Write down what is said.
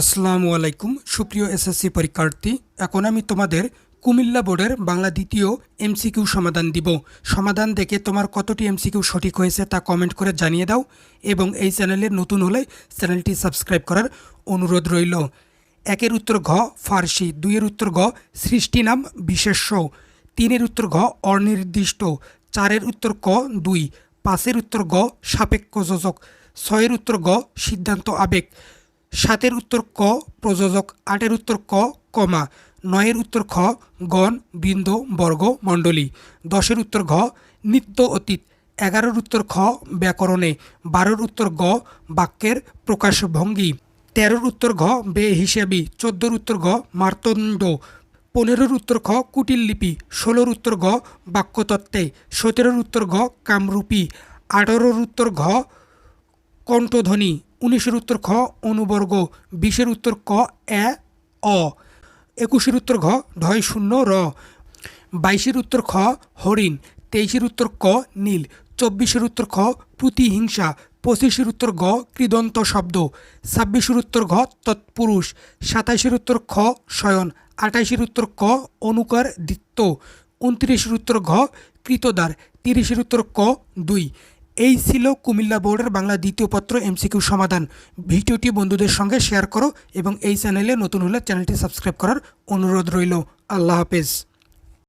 আসসালামু আলাইকুম, সুপ্রিয় এসএসসি পরীক্ষার্থী। এখন আমি তোমাদের কুমিল্লা বোর্ডের বাংলা দ্বিতীয় এমসিকিউ সমাধান দিব। সমাধান দেখে তোমার কতটি এমসিকিউ সঠিক হয়েছে তা কমেন্ট করে জানিয়ে দাও এবং এই চ্যানেলে নতুন হলে চ্যানেলটি সাবস্ক্রাইব করার অনুরোধ রইল। একের উত্তর ঘ, ফার্সি, দুইয়ের উত্তর ঘ, সৃষ্টি নাম বিশেষ্য, তিনের উত্তর ঘ, অনির্দিষ্ট, চারের উত্তর ক, দুই, পাঁচের উত্তর গ সাপেক্ষ যোজক, ছয়ের উত্তর গ সিদ্ধান্ত আবেগ। সাতের উত্তর ক, প্রযোজক আটের উত্তর ক, কমা। নয়ের উত্তর খ, গণ, বৃন্দ, বর্গ, মণ্ডলী। দশের উত্তর ঘ, নিত্য অতীত। এগারোর উত্তর খ, ব্যাকরণে। বারোর উত্তর গ, বাক্যের প্রকাশভঙ্গি। তেরোর উত্তর ঘ বে হিসেবি চোদ্দোর উত্তর ঘ মার্তণ্ড পনেরোর উত্তর খ, কুটিল লিপি। ষোলোর উত্তর ঘ, বাক্যতত্ত্বে। সতেরোর উত্তর ঘ, কামরূপী। আঠারোর উত্তর ঘ, কণ্ঠধ্বনি। উনিশের উত্তর খ অনুবর্গ, বিশের উত্তর ক, এ, অ। একুশের উত্তর ঘ, ঢয় শূন্য, র। বাইশের উত্তর খ, হরিণ। তেইশের উত্তর ক, নীল। চব্বিশের উত্তর খ প্রতিহিংসা পঁচিশের উত্তর গ কৃদন্ত শব্দ। ছাব্বিশের উত্তর ঘ, তৎপুরুষ। সাতাইশের উত্তর খ, শয়ন। আঠাইশের উত্তর ক, অনুকার দিত্য উনত্রিশের উত্তর ঘ, কৃতদার। তিরিশের উত্তর ক, দুই। এই ছিল কুমিল্লা বোর্ডের বাংলা দ্বিতীয় পত্র এমসিকিউ সমাধান। ভিডিওটি বন্ধুদের সঙ্গে শেয়ার করো এবং এই চ্যানেলে নতুন হলে চ্যানেলটি সাবস্ক্রাইব করার অনুরোধ রইল। আল্লাহ হাফেজ।